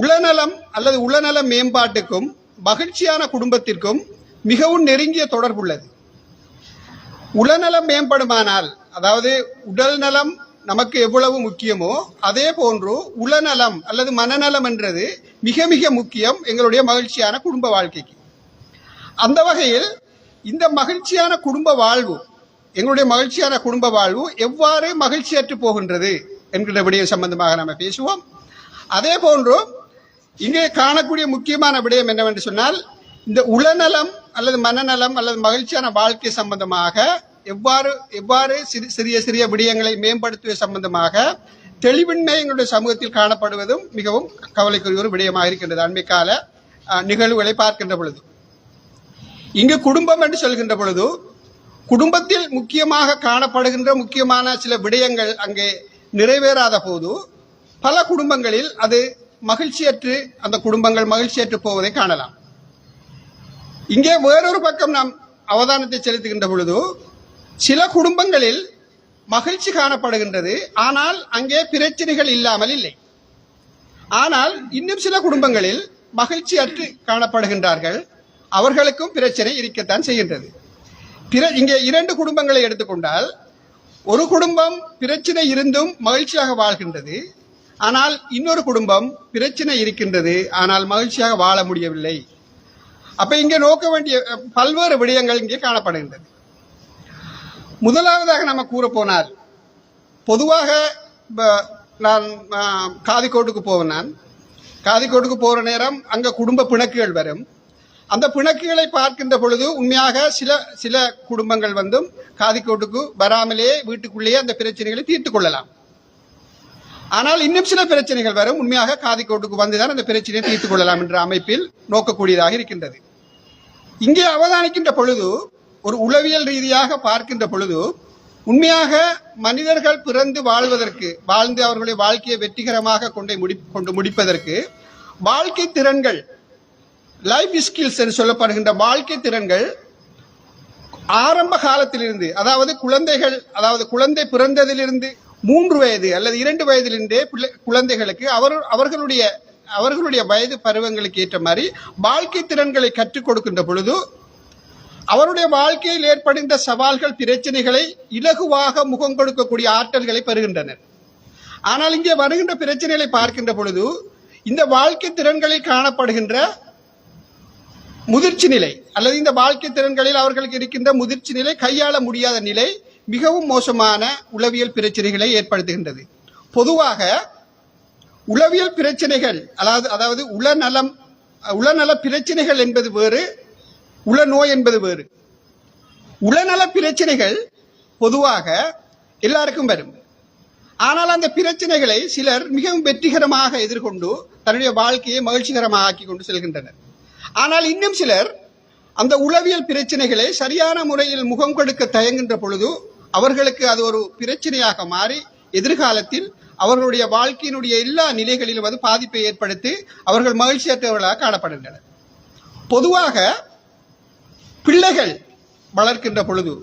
உளநலம் அல்லது உளநல மேம்பாட்டுக்கும் மகிழ்ச்சியான குடும்பத்திற்கும் மிகவும் நெருங்கிய தொடர்புள்ளது. உளநலம் மேம்படுமானால் அதாவது உடல் நலம் நமக்கு எவ்வளவு முக்கியமோ அதே போன்று உளநலம் அல்லது மனநலம் என்றது மிக மிக முக்கியம் எங்களுடைய மகிழ்ச்சியான குடும்ப வாழ்க்கைக்கு. அந்த வகையில் இந்த மகிழ்ச்சியான குடும்ப வாழ்வு எங்களுடைய மகிழ்ச்சியான குடும்ப வாழ்வு எவ்வாறு மகிழ்ச்சியற்று போகின்றது என்கிற விடயம் சம்பந்தமாக நம்ம பேசுவோம். அதே போன்று இங்கே காணக்கூடிய முக்கியமான விடயம் என்னவென்று சொன்னால் இந்த உளநலம் அல்லது மனநலம் அல்லது மகிழ்ச்சியான வாழ்க்கை சம்பந்தமாக எவ்வாறு எவ்வாறு சிறு சிறிய சிறிய விடயங்களை மேம்படுத்துவது சம்பந்தமாக தெளிவின்மை எங்களுடைய சமூகத்தில் காணப்படுவதும் மிகவும் கவலைக்குரிய ஒரு விடயமாக இருக்கின்றது அண்மை கால நிகழ்வுகளை பார்க்கின்ற பொழுது. இங்கு குடும்பம் என்று சொல்கின்ற பொழுது குடும்பத்தில் முக்கியமாக காணப்படுகின்ற முக்கியமான சில விடயங்கள் அங்கே நிறைவேறாத போது பல குடும்பங்களில் அது மகிழ்ச்சியற்று அந்த குடும்பங்கள் மகிழ்ச்சியற்று போவதை காணலாம். இங்கே வேறொரு பக்கம் நாம் அவதானத்தை செலுத்துகின்ற பொழுது சில குடும்பங்களில் மகிழ்ச்சி காணப்படுகின்றது. ஆனால் அங்கே பிரச்சனைகள் இல்லாமல் இல்லை. ஆனால் இன்னும் சில குடும்பங்களில் மகிழ்ச்சியற்று காணப்படுகின்றார்கள். அவர்களுக்கும் பிரச்சனை இருக்கத்தான் செய்கின்றது. பிற இங்கே இரண்டு குடும்பங்களை எடுத்துக்கொண்டால் ஒரு குடும்பம் பிரச்சனை இருந்தும் மகிழ்ச்சியாக வாழ்கின்றது. ஆனால் இன்னொரு குடும்பம் பிரச்சனை இருக்கின்றது ஆனால் மகிழ்ச்சியாக வாழ முடியவில்லை. அப்ப இங்கே நோக்க வேண்டிய பல்வேறு விடயங்கள் இங்கே காணப்படுகின்றது. முதலாவதாக நம்ம கூற போனால் பொதுவாக நான் காதிக்கோட்டுக்கு போவேன் நான். காதிக்கோட்டுக்கு போகிற நேரம் அங்கே குடும்ப பிணக்குகள் வரும். அந்த பிணக்குகளை பார்க்கின்ற பொழுது உண்மையாக சில சில குடும்பங்கள் வந்தும் காதிக்கோட்டுக்கு வராமலே வீட்டுக்குள்ளேயே அந்த பிரச்சனைகளை தீர்த்து கொள்ளலாம். ஆனால் இன்னும் சில பிரச்சனைகள் வரும். உண்மையாக காதி கோட்டுக்கு வந்துதான் அந்த பிரச்சனையை தீர்த்துக் கொள்ளலாம் என்ற அமைப்பில் நோக்கக்கூடியதாக இருக்கின்றது. இங்கே அவதானிக்கின்ற பொழுது ஒரு உளவியல் ரீதியாக பார்க்கின்ற பொழுது உண்மையாக மனிதர்கள் பிறந்து வாழ்வதற்கு வாழ்ந்து அவர்களுடைய வாழ்க்கையை வெற்றிகரமாக கொண்டு முடி கொண்டு முடிப்பதற்கு வாழ்க்கை திறன்கள் லைஃப் ஸ்கில்ஸ் என்று சொல்லப்படுகின்ற வாழ்க்கை திறன்கள் ஆரம்ப காலத்திலிருந்து அதாவது குழந்தைகள் அதாவது குழந்தை பிறந்ததிலிருந்து மூன்று வயது அல்லது இரண்டு வயதிலிருந்தே பிள்ளை குழந்தைகளுக்கு அவர் அவர்களுடைய அவர்களுடைய வயது பருவங்களுக்கு ஏற்ற மாதிரி வாழ்க்கை திறன்களை கற்றுக் கொடுக்கின்ற பொழுது அவருடைய வாழ்க்கையில் ஏற்படுகின்ற சவால்கள் பிரச்சனைகளை இலகுவாக முகம் கொடுக்கக்கூடிய ஆற்றல்களை பெறுகின்றனர். ஆனால் இங்கே வருகின்ற பிரச்சனைகளை பார்க்கின்ற பொழுது இந்த வாழ்க்கை திறன்களில் காணப்படுகின்ற முதிர்ச்சி நிலை அல்லது இந்த வாழ்க்கை திறன்களில் அவர்களுக்கு இருக்கின்ற முதிர்ச்சி நிலை கையாள முடியாத நிலை மிகவும் மோசமான உளவியல் பிரச்சனைகளை ஏற்படுத்துகின்றது. பொதுவாக உளவியல் பிரச்சனைகள் அதாவது அதாவது உளநலம் உளநல பிரச்சனைகள் என்பது வேறு உளநோய் என்பது வேறு. உளநல பிரச்சனைகள் பொதுவாக எல்லாருக்கும் வரும். ஆனால் அந்த பிரச்சனைகளை சிலர் மிகவும் வெற்றிகரமாக எதிர்கொண்டு தன்னுடைய வாழ்க்கையை மகிழ்ச்சிகரமாக ஆக்கி கொண்டு செல்கின்றனர். ஆனால் இன்னும் சிலர் அந்த உளவியல் பிரச்சனைகளை சரியான முறையில் முகம் கொடுக்க தயங்குகின்ற பொழுது அவர்களுக்கு அது ஒரு பிரச்சனையாக மாறி எதிர்காலத்தில் அவர்களுடைய வாழ்க்கையினுடைய எல்லா நிலைகளிலும் அது பாதிப்பை ஏற்படுத்தி அவர்கள் மகிழ்ச்சியற்றவர்களாக காணப்படுகின்றனர். பொதுவாக பிள்ளைகள் வளர்க்கின்ற பொழுது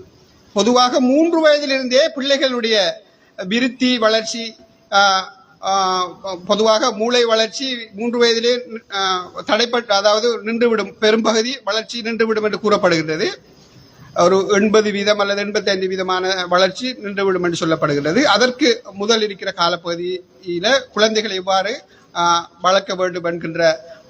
பொதுவாக மூன்று வயதிலிருந்தே பிள்ளைகளுடைய விருத்தி வளர்ச்சி பொதுவாக மூளை வளர்ச்சி மூன்று வயதிலே தடைப்பட்டு அதாவது நின்றுவிடும் பெரும்பகுதி வளர்ச்சி நின்றுவிடும் என்று கூறப்படுகின்றது. ஒரு எண்பது வீதம் அல்லது எண்பத்தைந்து வீதமான வளர்ச்சி நின்றுவிடும் என்று சொல்லப்படுகின்றது. அதற்கு முதல் இருக்கிற காலப்பகுதியில குழந்தைகளை எவ்வாறு வளர்க்க வேண்டும் என்கின்ற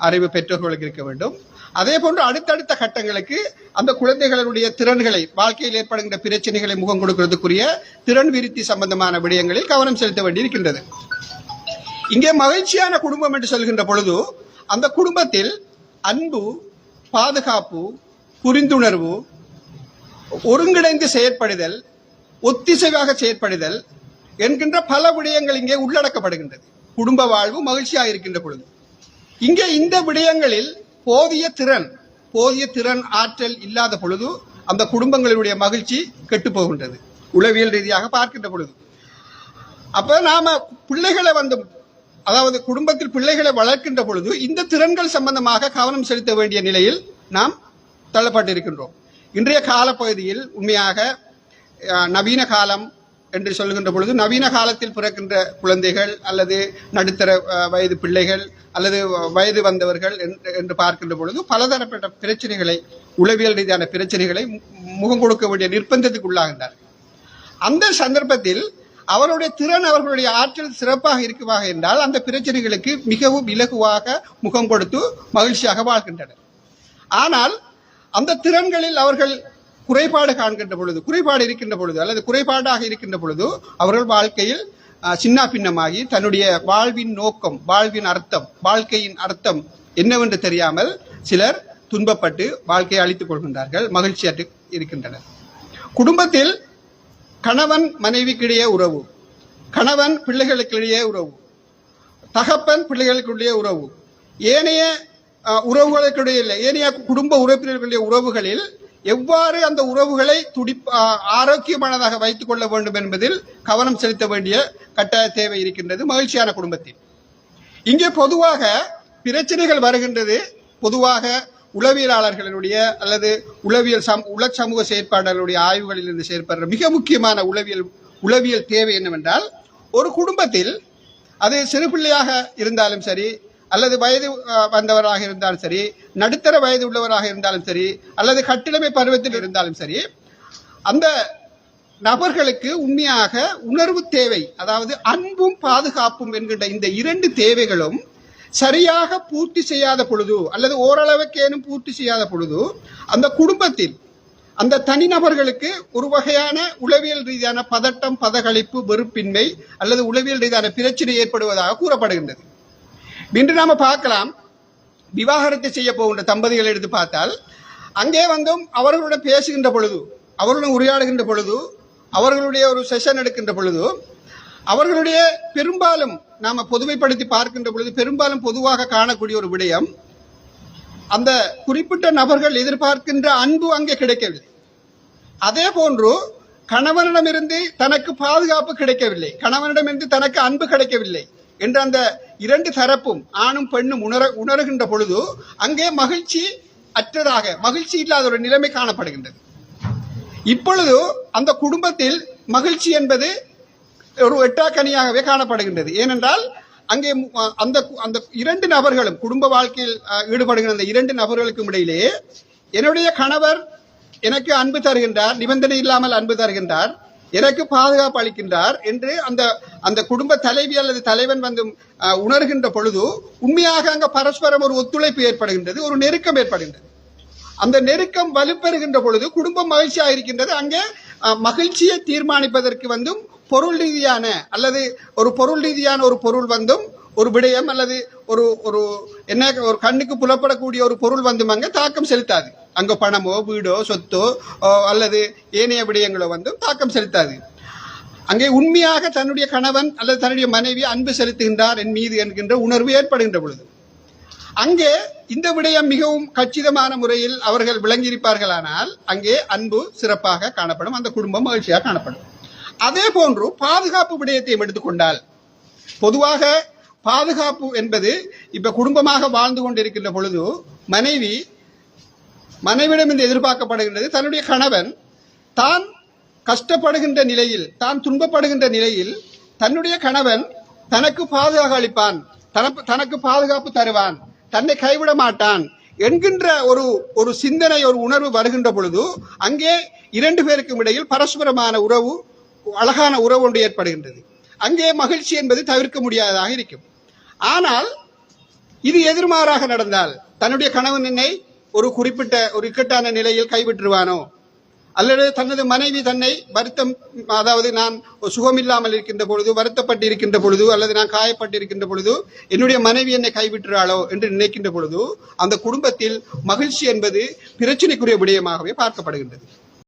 அறிவு பெற்றோர்களுக்கு இருக்க வேண்டும். அதே போன்று அடுத்தடுத்த கட்டங்களுக்கு அந்த குழந்தைகளுடைய திறன்களை வாழ்க்கையில் ஏற்படுகின்ற பிரச்சனைகளை முகம் கொடுக்கிறதுக்குரிய திறன் விருத்தி சம்பந்தமான விடயங்களில் கவனம் செலுத்த வேண்டியிருக்கின்றது. இங்கே மகிழ்ச்சியான குடும்பம் என்று சொல்கின்ற பொழுது அந்த குடும்பத்தில் அன்பு பாதுகாப்பு புரிந்துணர்வு ஒருங்கிணைந்து செயற்படுதல் ஒத்திசைவாக செயற்படுதல் என்கின்ற பல விடயங்கள் இங்கே உள்ளடக்கப்படுகின்றது. குடும்ப வாழ்வு மகிழ்ச்சியாக இருக்கின்ற பொழுது. இங்கே இந்த விடயங்களில் போதிய திறன் போதிய திறன் ஆற்றல் இல்லாத பொழுது அந்த குடும்பங்களுடைய மகிழ்ச்சி கெட்டு போகின்றது. உளவியல் ரீதியாக பார்க்கின்ற பொழுது. அப்ப நாம பிள்ளைகளை வந்து அதாவது குடும்பத்தில் பிள்ளைகளை வளர்க்கின்ற பொழுது இந்த திறன்கள் சம்பந்தமாக கவனம் செலுத்த வேண்டிய நிலையில் நாம் தள்ளப்பட்டிருக்கின்றோம். இன்றைய காலப்பகுதியில் உண்மையாக நவீன காலம் என்று சொல்கின்ற பொழுது நவீன காலத்தில் பிறக்கின்ற குழந்தைகள் அல்லது நடுத்தர வயது பிள்ளைகள் அல்லது வயது வந்தவர்கள் என்று- என்று பார்க்கின்ற பொழுது பலதரப்பட்ட பிரச்சனைகளை உளவியல் ரீதியான பிரச்சனைகளை முகம் கொடுக்க வேண்டிய நிர்பந்தத்துக்கு உள்ளாகின்றார் அந்த சந்தர்ப்பத்தில் அவருடைய திறன் அவர்களுடைய ஆற்றல் சிறப்பாக இருக்குவாக என்றால் அந்த பிரச்சனைகளுக்கு மிகவும் இலகுவாக முகம் கொடுத்து மகிழ்ச்சியாக வாழ்கின்றனர். ஆனால் அந்த திறன்களில் அவர்கள் குறைபாடு காண்கின்ற பொழுது குறைபாடு இருக்கின்ற பொழுது அல்லது குறைபாடாக இருக்கின்ற பொழுது அவர்கள் வாழ்க்கையில் சின்ன பின்னமாகி தன்னுடைய வாழ்வின் நோக்கம் வாழ்வின் அர்த்தம் வாழ்க்கையின் அர்த்தம் என்னவென்று தெரியாமல் சிலர் துன்பப்பட்டு வாழ்க்கையை அழித்துக் கொள்கின்றார்கள் மகிழ்ச்சியற்று இருக்கின்றனர். குடும்பத்தில் கணவன் மனைவிக்கிடையே உறவு கணவன் பிள்ளைகளுக்கிடையே உறவு தகப்பன் பிள்ளைகளுக்குடைய உறவு ஏனைய அஹ், இல்லை. ஏனைய குடும்ப உறுப்பினர்களுடைய உறவுகளில் எவ்வாறு அந்த உறவுகளை துடி ஆரோக்கியமானதாக வைத்துக் கொள்ள வேண்டும் என்பதில் கவனம் செலுத்த வேண்டிய கட்டாய தேவை இருக்கின்றது மகிழ்ச்சியான குடும்பத்தில். இங்கே பொதுவாக பிரச்சனைகள் வருகின்றது. பொதுவாக உளவியலாளர்களுடைய அல்லது உளவியல் சம் உல சமூக செயற்பாடுகளுடைய ஆய்வுகளில் இருந்து செயற்படுற மிக முக்கியமான உளவியல் உளவியல் தேவை என்னவென்றால் ஒரு குடும்பத்தில் அது சிறு பிள்ளையாக இருந்தாலும் சரி அல்லது வயது வந்தவராக இருந்தாலும் சரி நடுத்தர வயது உள்ளவராக இருந்தாலும் சரி அல்லது கட்டிடமை பருவத்தில் இருந்தாலும் சரி அந்த நபர்களுக்கு உண்மையாக உணர்வு தேவை. அதாவது அன்பும் பாதுகாப்பும் என்கின்ற இந்த இரண்டு தேவைகளும் சரியாக பூர்த்தி செய்யாத பொழுது அல்லது ஓரளவுக்கேனும் பூர்த்தி செய்யாத பொழுது அந்த குடும்பத்தில் அந்த தனிநபர்களுக்கு ஒரு வகையான உளவியல் ரீதியான பதட்டம் பதகளிப்பு வெறுப்பின்மை அல்லது உளவியல் ரீதியான பிரச்சனை ஏற்படுவதாக கூறப்படுகின்றது. இன்று நாம பார்க்கலாம். விவாகரத்து செய்ய போகின்ற தம்பதிகளை எடுத்து பார்த்தால் அங்கே வந்தும் அவர்களுடன் பேசுகின்ற பொழுது அவர்களுடன் உரையாடுகின்ற பொழுது அவர்களுடைய ஒரு செஷன் எடுக்கின்ற பொழுது அவர்களுடைய பெரும்பாலும் நாம பொதுமைப்படுத்தி பார்க்கின்ற பொழுது பெரும்பாலும் பொதுவாக காணக்கூடிய ஒரு விடயம் அந்த குறிப்பிட்ட நபர்கள் எதிர்பார்க்கின்ற அன்பு அங்கே கிடைக்கவில்லை. அதே போன்று கணவனிடமிருந்து தனக்கு பாதுகாப்பு கிடைக்கவில்லை. கணவனிடமிருந்து தனக்கு அன்பு கிடைக்கவில்லை என்ற அந்த இரண்டு தரப்பும் ஆணும் பெண்ணும் உணர உணர்கின்ற பொழுது அங்கே மகிழ்ச்சி அற்றதாக மகிழ்ச்சி இல்லாத ஒரு நிலைமை காணப்படுகின்றது. இப்பொழுது அந்த குடும்பத்தில் மகிழ்ச்சி என்பது ஒரு எட்டாக்கனியாகவே காணப்படுகின்றது. ஏனென்றால் அங்கே அந்த அந்த இரண்டு நபர்களும் குடும்ப வாழ்க்கையில் ஈடுபடுகிற அந்த இரண்டு நபர்களுக்கும் இடையிலே என்னுடைய கணவர் எனக்கு அன்பு தருகின்றார் நிபந்தனை இல்லாமல் அன்பு தருகின்றார். எனக்கு பாதுகாப்பு அளிக்கின்றார் என்று அந்த அந்த குடும்ப தலைவி அல்லது தலைவன் வந்து உணர்கின்ற பொழுது உண்மையாக அங்க பரஸ்பரம் ஒரு ஒத்துழைப்பு ஏற்படுகின்றது ஒரு நெருக்கம் ஏற்படுகின்றது. அந்த நெருக்கம் வலுப்பெறுகின்ற பொழுது குடும்பம் மகிழ்ச்சியாக இருக்கின்றது. அங்கே மகிழ்ச்சியை தீர்மானிப்பதற்கு வந்தும் பொருள் ரீதியான அல்லது ஒரு பொருள் ரீதியான ஒரு பொருள் வந்தும் ஒரு விடயம் அல்லது ஒரு ஒரு என்ன ஒரு கண்ணுக்கு புலப்படக்கூடிய ஒரு பொருள் வந்தும் அங்கே தாக்கம் செலுத்தாது. அங்கே பணமோ வீடோ சொத்தோ அல்லது ஏனைய விடயங்களோ வந்து தாக்கம் செலுத்தாது. அங்கே உண்மையாக தன்னுடைய கணவன் அல்லது தன்னுடைய மனைவி அன்பு செலுத்துகின்றார் என் மீது என்கின்ற உணர்வு ஏற்படுகின்ற பொழுது அங்கே இந்த விடயம் மிகவும் கச்சிதமான முறையில் அவர்கள் விளங்கியிருப்பார்களானால் அங்கே அன்பு சிறப்பாக காணப்படும் அந்த குடும்பம் மகிழ்ச்சியாக காணப்படும். அதே போன்று பாதுகாப்பு விடயத்தையும் எடுத்துக்கொண்டால் பொதுவாக பாதுகாப்பு என்பது இப்ப குடும்பமாக வாழ்ந்து கொண்டிருக்கின்ற பொழுது மனைவி மனைவிடம் இந்த எதிர்பார்க்கப்படுகின்றது. தன்னுடைய கணவன் தான் கஷ்டப்படுகின்ற நிலையில் தான் துன்பப்படுகின்ற நிலையில் தன்னுடைய கணவன் தனக்கு பாதுகாப்பு அளிப்பான். தனக்கு தனக்கு பாதுகாப்பு தருவான். தன்னை கைவிட மாட்டான் என்கின்ற ஒரு ஒரு சிந்தனை ஒரு உணர்வு வருகின்ற பொழுது அங்கே இரண்டு பேருக்கும் இடையில் பரஸ்பரமான உறவு அழகான உறவு ஒன்று ஏற்படுகின்றது. அங்கே மகிழ்ச்சி என்பது தவிர்க்க முடியாததாக இருக்கும். ஆனால் இது எதிர்மாறாக நடந்தால் தன்னுடைய கணவன் என்னை ஒரு குறிப்பிட்ட ஒரு இக்கட்டான நிலையில் கைவிட்டுருவானோ? அல்லது தனது மனைவி தன்னை வருத்தம் அதாவது நான் சுகமில்லாமல் இருக்கின்ற பொழுது வருத்தப்பட்டு இருக்கின்ற பொழுது அல்லது நான் காயப்பட்டு இருக்கின்ற பொழுது என்னுடைய மனைவி என்னை கைவிட்டுறாளோ என்று நினைக்கின்ற பொழுது அந்த குடும்பத்தில் மகிழ்ச்சி என்பது பிரச்சனைக்குரிய விடயமாகவே பார்க்கப்படுகின்றது.